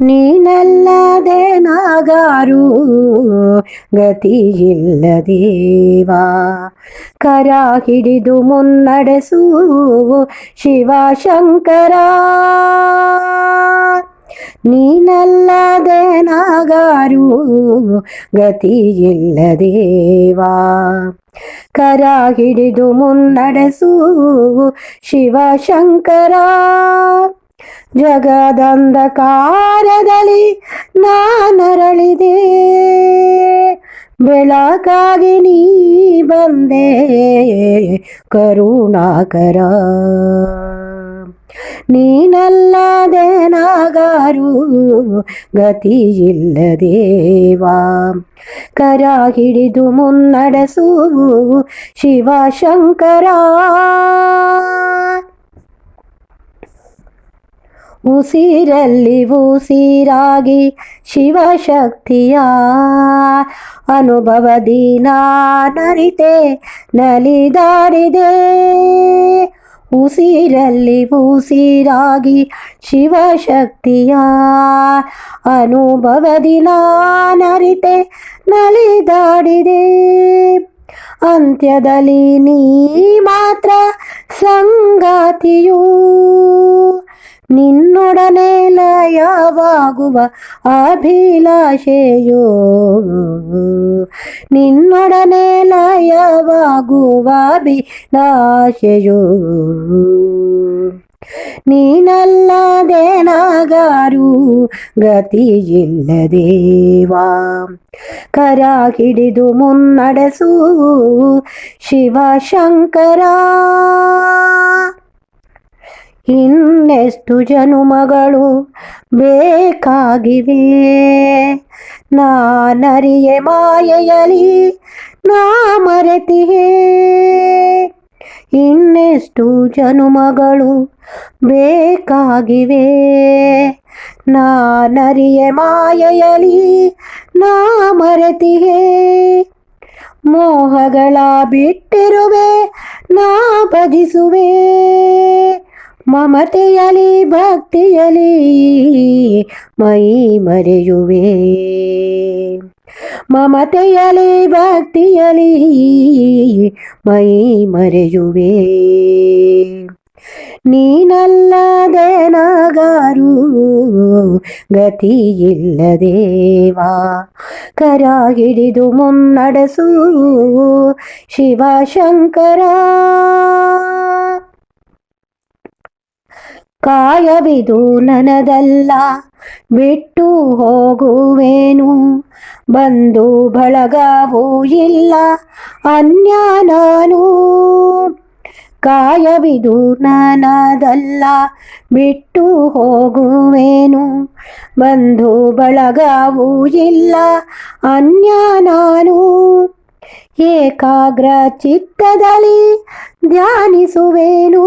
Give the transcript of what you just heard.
ನೀನಲ್ಲದೆ ನಾಗಾರು ಗತಿಯಿಲ್ಲದೇವಾ. ಕರ ಹಿಡಿದು ಮುನ್ನಡೆಸು ಶಿವಶಂಕರ ನೀನಲ್ಲದೆ ನಾಗಾರು ಗತಿಯಿಲ್ಲದೇವಾ. ಕರ ಹಿಡಿದು ಮುನ್ನಡೆಸು ಶಿವಶಂಕರ ಜಗದಂಧಕಾರದಲ್ಲಿ ನಾನರಳಿದೆ. ಬೆಳಕಾಗಿ ನೀ ಬಂದೆ ಕರುಣಾಕರ. ನೀನಲ್ಲದೆ ನಾಗಾರು ಗತಿಯಿಲ್ಲದೇವಾ. ಕರ ಹಿಡಿದು ಮುನ್ನಡೆಸು ಶಿವಶಂಕರ. ಉಸಿರಲ್ಲಿ ಉಸಿರಾಗಿ ಶಿವಶಕ್ತಿಯ ಅನುಭವದಿ ನರಿತೆ ನಲಿದಾಡಿದೆ ಉಸಿರಲ್ಲಿ ಉಸಿರಾಗಿ ಶಿವಶಕ್ತಿಯ ಅನುಭವದಿ ನರಿತೆ ನಲಿದಾಡಿದೆ ಅಂತ್ಯದಲ್ಲಿ ನೀ ಮಾತ್ರ ಸಂಗಾತಿಯು. ನಿನ್ನೊಡನೆ ಲಯವಾಗುವ ಅಭಿಲಾಷೆಯೋ ನಿನ್ನೊಡನೆ ಲಯವಾಗುವ ಅಭಿಲಾಷೆಯೋ ನೀನಲ್ಲದೆ ನಾಗಾರು ಗತಿಯಿಲ್ಲದೇವಾ ಕರ ಹಿಡಿದು ಮುನ್ನಡೆಸು ಶಿವಶಂಕರ. ಇನ್ನೆಷ್ಟು ಜನುಮಗಳು ಬೇಕಾಗಿವೆ. ನಾನರಿಯೆ ಮಾಯೆಯಲಿ ನಾ ಮರೆತಿಯೇ ಇನ್ನೆಷ್ಟು ಜನುಮಗಳು ಬೇಕಾಗಿವೆ. ನಾನರಿಯೆ ಮಾಯೆಯಲಿ ನಾ ಮರೆತಿಯೇ ಮೋಹಗಳ ಬಿಟ್ಟಿರುವೆ ನಾ ಭಜಿಸುವೆ. ಮಮತೆಯಲಿ, ಭಕ್ತಿಯಲಿ ಮೈ ಮರೆಯುವೆ. ಮಮತೆಯಲಿ, ಭಕ್ತಿಯಲಿ ಮೈ ಮರೆಯುವೆ. ನೀನಲ್ಲದೆ ನಾಗಾರು ಗತಿಯಿಲ್ಲದೇವಾ. ಕರ ಹಿಡಿದು ಮುನ್ನಡೆಸು ಶಿವಶಂಕರ. ಕಾಯವಿದು ನನದಲ್ಲ, ಬಿಟ್ಟು ಹೋಗುವೇನು. ಬಂದು ಬಳಗವೂ ಇಲ್ಲ ಅನ್ಯ ನಾನು ಕಾಯವಿದು ನನದಲ್ಲ, ಬಿಟ್ಟು ಹೋಗುವೇನು. ಬಂಧು ಬಳಗವೂ ಇಲ್ಲ ಅನ್ಯ ನಾನು ಏಕಾಗ್ರ ಚಿತ್ತದಲ್ಲಿ ಧ್ಯಾನಿಸುವೇನು.